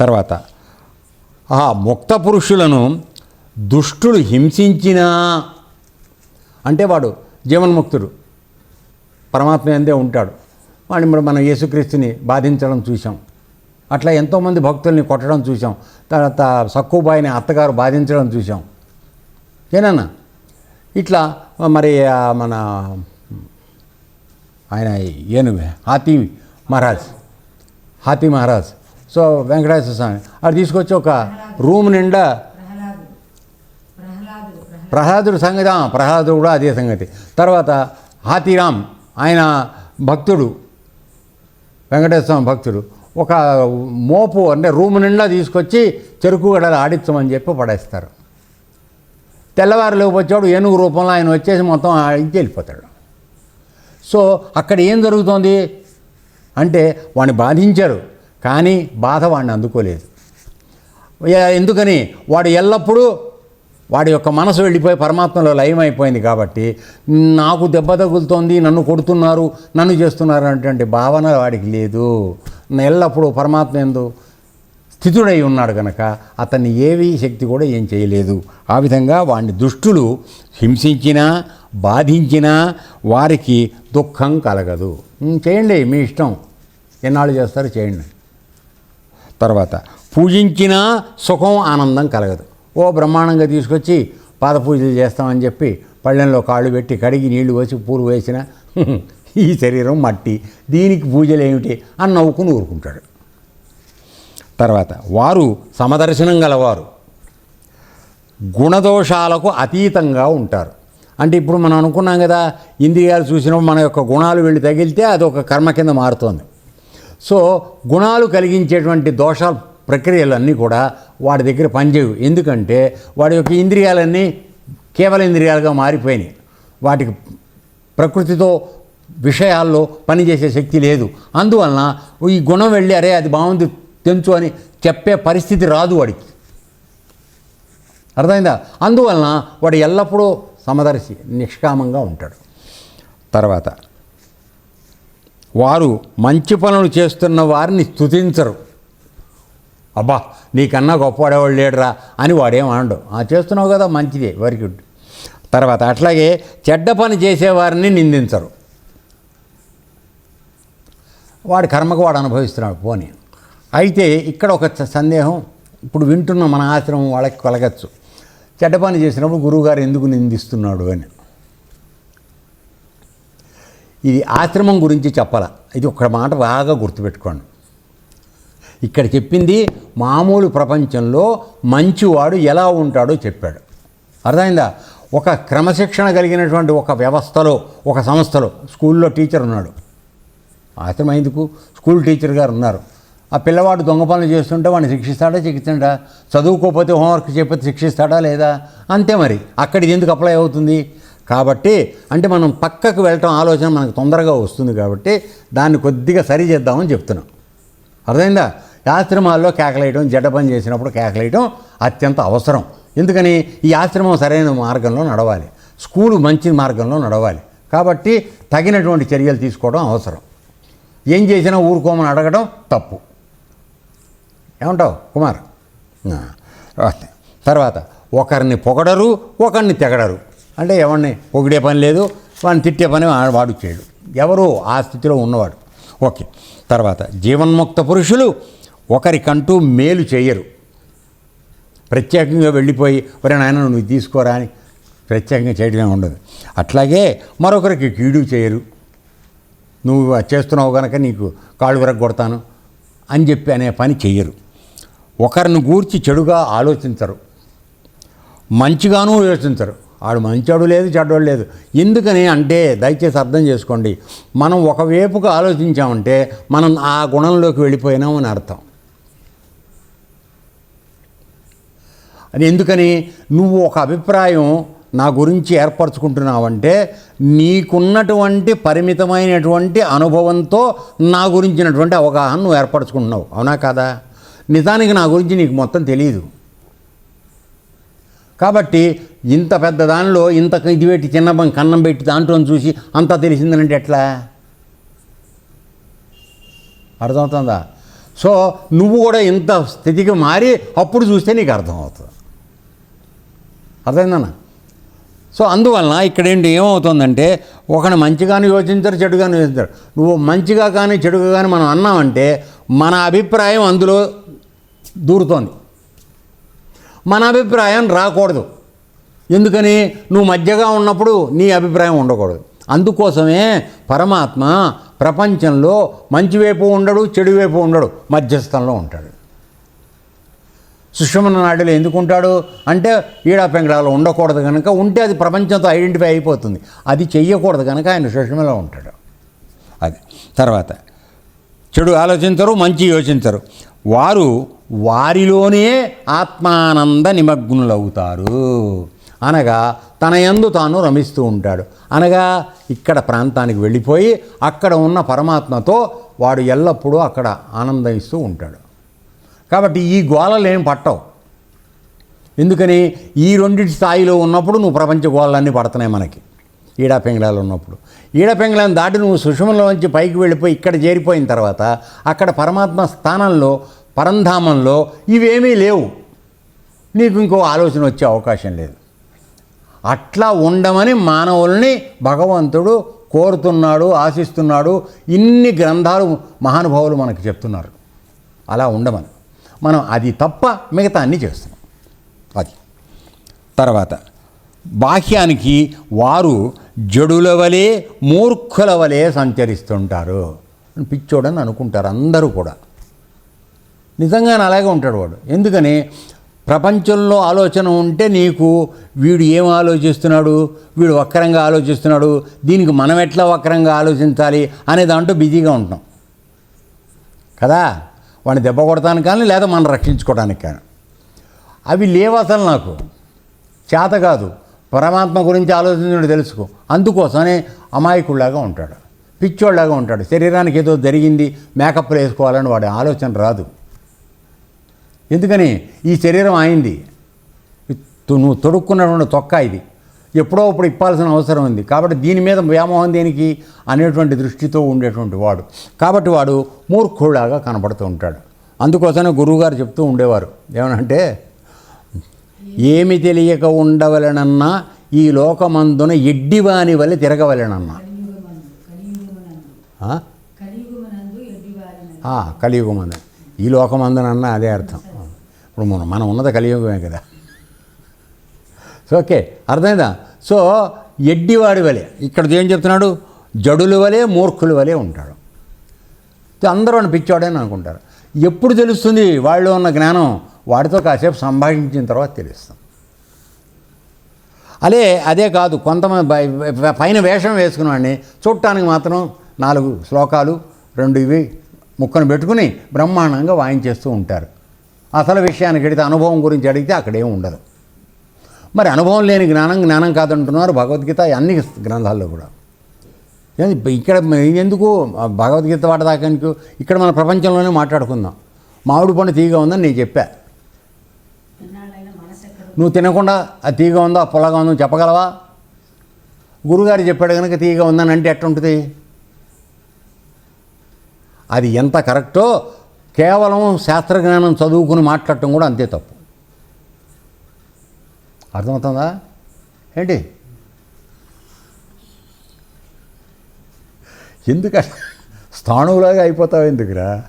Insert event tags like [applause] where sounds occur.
తర్వాత ఆ ముక్త పురుషులను దుష్టులు హింసించినా అంటే వాడు జీవన్ముక్తుడు పరమాత్మ అందే ఉంటాడు. వాడిని మరి మనం యేసుక్రీస్తుని బాధించడం చూసాం అట్లా ఎంతోమంది భక్తుల్ని కొట్టడం చూసాం తర్వాత సక్కుబాయిని అత్తగారు బాధించడం చూసాం ఏనన్నా? ఇట్లా మరి మన ఆయన ఏను హాతీ మహారాజ్. హాతీ మహారాజ్. సో వెంకటేశ్వర స్వామి అది తీసుకొచ్చి ఒక రూమ్ నిండా ప్రహ్లాదుడు సంగతి ప్రహ్లాదుడు కూడా అదే సంగతి. తర్వాత హాతీరామ్ ఆయన భక్తుడు వెంకటేశ్వర స్వామి భక్తుడు ఒక మోపు అంటే రూమ్ నిండా తీసుకొచ్చి చెరుకు గడలు ఆడించమని చెప్పి పడేస్తారు. తెల్లవారులోకి వచ్చాడు ఏనుగు రూపంలో ఆయన వచ్చేసి మొత్తం ఆడించి వెళ్ళిపోతాడు. సో అక్కడ ఏం జరుగుతోంది? అంటే వాడిని బాధించారు. కానీ బాధ వాడిని అందుకోలేదు. ఎందుకని? వాడు ఎల్లప్పుడూ వాడి యొక్క మనసు వెళ్ళిపోయి పరమాత్మలో లయమైపోయింది కాబట్టి నాకు దెబ్బ తగులుతోంది నన్ను కొడుతున్నారు నన్ను చేస్తున్నారు అనేటువంటి భావన వాడికి లేదు. ఎల్లప్పుడూ పరమాత్మ ఎందు స్థితుడై ఉన్నాడు కనుక అతన్ని ఏవి శక్తి కూడా ఏం చేయలేదు. ఆ విధంగా వాడిని దుష్టులు హింసించినా బాధించినా వారికి దుఃఖం కలగదు. చేయండి మీ ఇష్టం. ఎన్నాళ్ళు చేస్తారో? చేయండి. తర్వాత పూజించినా సుఖం ఆనందం కలగదు. ఓ బ్రహ్మాండంగా తీసుకొచ్చి పాద పూజలు చేస్తామని చెప్పి పళ్ళెంలో కాళ్ళు పెట్టి కడిగి నీళ్ళు పోసి పూలు వేసిన [laughs] ఈ శరీరం మట్టి. దీనికి పూజలు ఏమిటి? అని నవ్వుకుని ఊరుకుంటాడు. తర్వాత వారు సమదర్శనం గలవారు. గుణదోషాలకు అతీతంగా ఉంటారు. అంటే ఇప్పుడు మనం అనుకున్నాం కదా ఇంద్రియాలు చూసినప్పుడు మన యొక్క గుణాలు వెళ్ళి తగిలితే అది ఒక కర్మ కింద మారుతోంది. సో గుణాలు కలిగించేటువంటి దోష ప్రక్రియలు అన్నీ కూడా వాడి దగ్గర పనిచేయవు. ఎందుకంటే వాడి యొక్క ఇంద్రియాలన్నీ కేవల ఇంద్రియాలుగా మారిపోయినాయి. వాటికి ప్రకృతితో విషయాల్లో పనిచేసే శక్తి లేదు. అందువలన ఈ గుణం వెళ్ళి అరే అది బాగుంది తెంచు అని చెప్పే పరిస్థితి రాదు వాడికి. అర్థమైందా? అందువలన వాడు ఎల్లప్పుడూ సమదర్శి నిష్కామంగా ఉంటాడు. తర్వాత వారు మంచి పనులు చేస్తున్న వారిని స్తుతించరు. అబ్బా నీకన్నా గొప్పవాడేవాడు లేడరా అని వాడేం అనడు. ఆ చేస్తున్నావు కదా మంచిదే వెరీ గుడ్ తర్వాత అట్లాగే చెడ్డ పని చేసేవారిని నిందించరు. వాడి కర్మకు వాడు అనుభవిస్తున్నాడు పోనీ. అయితే ఇక్కడ ఒక సందేహం ఇప్పుడు వింటున్న మన ఆశ్రమం వాళ్ళకి కలగచ్చు. చెడ్డ పని చేసినప్పుడు గురువుగారు ఎందుకు నిందిస్తున్నాడు అని. ఇది ఆశ్రమం గురించి చెప్పాల. ఇది ఒక మాట బాగా గుర్తుపెట్టుకోండి. ఇక్కడ చెప్పింది మామూలు ప్రపంచంలో మంచివాడు ఎలా ఉంటాడో చెప్పాడు. అర్థమైందా? ఒక క్రమశిక్షణ కలిగినటువంటి ఒక వ్యవస్థలో ఒక సంస్థలో స్కూల్లో టీచర్ ఉన్నాడు. ఆశ్రమం ఎందుకు? స్కూల్ టీచర్ గారు ఉన్నారు. ఆ పిల్లవాడు దొంగ పనులు చేస్తుంటే వాడిని శిక్షిస్తాడా శిక్షిస్తాడా చదువుకోకపోతే హోంవర్క్ చెప్పితే శిక్షిస్తాడా లేదా? అంతే మరి. అక్కడ ఇది ఎందుకు అప్లై అవుతుంది? కాబట్టి అంటే మనం పక్కకు వెళ్ళటం ఆలోచన మనకు తొందరగా వస్తుంది కాబట్టి దాన్ని కొద్దిగా సరి చేద్దామని చెప్తున్నాం. అర్థమైందా? ఆశ్రమాల్లో కేకలేయడం జడ్డ పని చేసినప్పుడు కేకలేయడం అత్యంత అవసరం. ఎందుకని? ఈ ఆశ్రమం సరైన మార్గంలో నడవాలి. స్కూలు మంచి మార్గంలో నడవాలి. కాబట్టి తగినటువంటి చర్యలు తీసుకోవడం అవసరం. ఏం చేసినా ఊరుకోమని అడగడం తప్పు. ఏమంటావు కుమార్? తర్వాత ఒకరిని పొగడరు ఒకరిని తెగడరు. అంటే ఎవరిని పొగిడే పని లేదు వాడిని తిట్టే పని వాడు చేయడు. ఎవరు ఆ స్థితిలో ఉన్నవాడు. ఓకే. తర్వాత జీవన్ముక్త పురుషులు ఒకరికంటూ మేలు చేయరు. ప్రత్యేకంగా వెళ్ళిపోయి ఒరే నాయన నువ్వు తీసుకోరా అని ప్రత్యేకంగా చేయడమే ఉండదు. అట్లాగే మరొకరికి కీడు చేయరు. నువ్వు చేస్తున్నావు కనుక నీకు కాళ్ళు విరగ కొడతాను అని చెప్పి అనే పని చెయ్యరు. ఒకరిని గూర్చి చెడుగా ఆలోచించరు. మంచిగానూ యోచించరు ఆడు మంచోడు లేదు చెడ్డోడు లేదు. ఎందుకని అంటే దయచేసి అర్థం చేసుకోండి. మనం ఒకవైపుగా ఆలోచించామంటే మనం ఆ గుణంలోకి వెళ్ళిపోయినామని అర్థం. అది ఎందుకని? నువ్వు ఒక అభిప్రాయం నా గురించి ఏర్పరచుకుంటున్నావంటే నీకున్నటువంటి పరిమితమైనటువంటి అనుభవంతో నా గురించినటువంటి అవగాహన నువ్వు ఏర్పరచుకుంటున్నావు. అవునా కాదా? నిజానికి నా గురించి నీకు మొత్తం తెలియదు కాబట్టి ఇంత పెద్ద దానిలో ఇంత ఇది పెట్టి చిన్న బం- కన్నం పెట్టి దాంట్లో చూసి అంతా తెలిసిందనంటే ఎట్లా? అర్థమవుతుందా? సో నువ్వు కూడా ఇంత స్థితికి మారి అప్పుడు చూస్తే నీకు అర్థమవుతుంది. అర్థమైందన్న? సో అందువలన ఇక్కడ ఏంటి ఏమవుతుందంటే ఒకని మంచిగాను యోచించరు చెడుగాని యోచించరు నువ్వు మంచిగా కానీ చెడుగా కానీ మనం అన్నామంటే మన అభిప్రాయం అందులో దూరుతోంది. మన అభిప్రాయం రాకూడదు. ఎందుకని? నువ్వు మధ్యగా ఉన్నప్పుడు నీ అభిప్రాయం ఉండకూడదు. అందుకోసమే పరమాత్మ ప్రపంచంలో మంచి వైపు ఉండడు చెడు వైపు ఉండడు మధ్యస్థంలో ఉంటాడు. సుషమన నాడులు ఎందుకు ఉంటాడు అంటే ఈడా పెంగళాలు ఉండకూడదు కనుక ఉంటే అది ప్రపంచంతో ఐడెంటిఫై అయిపోతుంది. అది చెయ్యకూడదు కనుక ఆయన సుషమలో ఉంటాడు. అది. తర్వాత చెడు ఆలోచించరు మంచి యోచించరు. వారు వారిలోనే ఆత్మానంద నిమగ్నులవుతారు. అనగా తన యందు తాను రమిస్తూ ఉంటాడు. అనగా ఇక్కడ ప్రాంతానికి వెళ్ళిపోయి అక్కడ ఉన్న పరమాత్మతో వాడు ఎల్లప్పుడూ అక్కడ ఆనందిస్తూ ఉంటాడు. కాబట్టి ఈ గోళలేం ఏం పట్టవు. ఎందుకని ఈ రెండింటి స్థాయిలో ఉన్నప్పుడు నువ్వు ప్రపంచ గోళలన్నీ పడుతున్నాయి మనకి. ఈడా పెంగళాలు ఉన్నప్పుడు. ఈడ పెంగళాన్ని దాటి నువ్వు సుషమలోంచి పైకి వెళ్ళిపోయి ఇక్కడ చేరిపోయిన తర్వాత అక్కడ పరమాత్మ స్థానంలో పరంధామంలో ఇవేమీ లేవు. నీకు ఇంకో ఆలోచన వచ్చే అవకాశం లేదు. అట్లా ఉండమని మానవుల్ని భగవంతుడు కోరుతున్నాడు ఆశిస్తున్నాడు ఇన్ని గ్రంథాలు మహానుభావులు మనకు చెప్తున్నారు. అలా ఉండమని. మనం అది తప్ప మిగతా అన్నీ చేస్తున్నాం. అది. తర్వాత బాహ్యానికి వారు జడుల వలె మూర్ఖుల వలె సంచరిస్తుంటారు. పిచ్చోడని అనుకుంటారు అందరూ కూడా. నిజంగానే అలాగే ఉంటాడు వాడు. ఎందుకని? ప్రపంచంలో ఆలోచన ఉంటే నీకు వీడు ఏం ఆలోచిస్తున్నాడు? వీడు వక్రంగా ఆలోచిస్తున్నాడు. దీనికి మనం ఎట్లా వక్రంగా ఆలోచించాలి అనే దాంట్లో బిజీగా ఉంటాం కదా? వాడిని దెబ్బ కొడటానికి కానీ లేదా మనం రక్షించుకోవడానికి కానీ. అవి లేవు అసలు నాకు. చేత కాదు. పరమాత్మ గురించి ఆలోచించడం తెలుసుకో. అందుకోసమే అమాయకుడిలాగా ఉంటాడు. పిచ్చోళ్ళలాగా ఉంటాడు. శరీరానికి ఏదో జరిగింది మేకప్లు వేసుకోవాలని వాడి ఆలోచన రాదు. ఎందుకని ఈ శరీరం అయింది తు- నువ్వు తొడుక్కున్నటువంటి తొక్క ఇది. ఎప్పుడో ఇప్పుడు ఇప్పాల్సిన అవసరం ఉంది. కాబట్టి దీని మీద వ్యామోహం దేనికి? అనేటువంటి దృష్టితో ఉండేటువంటి వాడు. కాబట్టి వాడు మూర్ఖుడిలాగా కనపడుతూ ఉంటాడు. అందుకోసమే గురువుగారు చెప్తూ ఉండేవారు. ఏమనంటే ఏమి తెలియక ఉండవలెనన్నా ఈ లోకమందున ఎడ్డివాని వలె తిరగవలెనన్నా. కలియుగమందు. ఈ లోకమందునన్నా అదే అర్థం. ఇప్పుడు మనం మనం ఉన్నది కలియుగమే కదా. సో ఓకే అర్థమైందా? సో ఎడ్డివాడి వలె ఇక్కడ ఏం చెప్తున్నాడు? జడులు వలె మూర్ఖులు వలె ఉంటాడు. అందరూ అని పిచ్చాడని అనుకుంటారు. ఎప్పుడు తెలుస్తుంది వాళ్ళు ఉన్న జ్ఞానం? వాడితో కాసేపు సంభాషించిన తర్వాత తెలుస్తుంది అదే అదే కాదు కొంతమంది పైన వేషం వేసుకున్నవాడిని చూడటానికి మాత్రం నాలుగు శ్లోకాలు రెండు ఇవి ముక్కను పెట్టుకుని బ్రహ్మాండంగా వాయించేస్తూ ఉంటారు. అసలు విషయానికి అడిగితే అనుభవం గురించి అడిగితే అక్కడేం ఉండదు. మరి అనుభవం లేని జ్ఞానం జ్ఞానం కాదంటున్నారు భగవద్గీత అన్ని గ్రంథాల్లో కూడా. ఇక్కడ ఎందుకు భగవద్గీత వాడదాకానికి ఇక్కడ మన ప్రపంచంలోనే మాట్లాడుకుందాం. మామిడి పండు తీగ ఉందని నేను చెప్పా. నువ్వు తినకుండా అది తీగ ఉందా పొలగా ఉందో చెప్పగలవా? గురుగారు చెప్పాడు కనుక తీగ ఉందని అంటే ఎట్టుంటుంది అది ఎంత కరెక్టో కేవలం శాస్త్రజ్ఞానం చదువుకుని మాట్లాడటం కూడా అంతే తప్పు. అర్థమవుతుందా? ఏంటి? ఎందుకు స్థాణువులాగా అయిపోతావు ఎందుకురా?